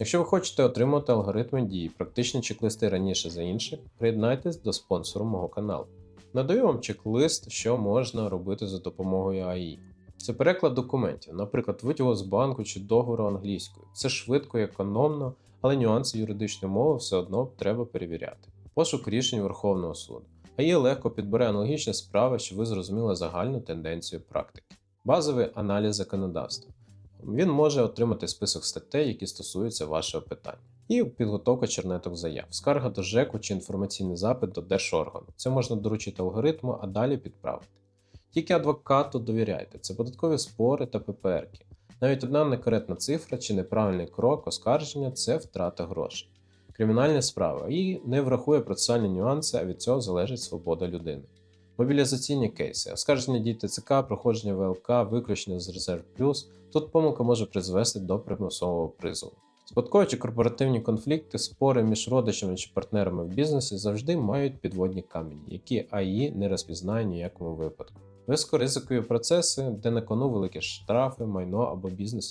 Якщо ви хочете отримати алгоритми дій, практичні чек-листи раніше за інших, приєднайтесь до спонсору мого каналу. Надаю вам чек-лист, що можна робити за допомогою АІ. Це переклад документів, наприклад, витягу з банку чи договору англійською. Це швидко і економно, але нюанси юридичної мови все одно треба перевіряти. Пошук рішень Верховного суду. АІ легко підбере аналогічні справи, щоб ви зрозуміли загальну тенденцію практики. Базовий аналіз законодавства. Він може отримати список статей, які стосуються вашого питання. І підготовка чернеток заяв, скарга до ЖЕКу чи інформаційний запит до держоргану. Це можна доручити алгоритму, а далі підправити. Тільки адвокату довіряйте, це податкові спори та ППРки. Навіть одна некоректна цифра чи неправильний крок оскарження це втрата грошей. Кримінальні справи і не врахує процесуальні нюанси, а від цього залежить свобода людини. Мобілізаційні кейси, оскарження дій ТЦК, проходження ВЛК, виключення з резерв плюс. Тут помилка може призвести до примусового призову. Спадкові корпоративні конфлікти, спори між родичами чи партнерами в бізнесі завжди мають підводні камені, які АІ не розпізнає ніякому випадку. Високоризикові процеси, де на кону великі штрафи, майно або бізнес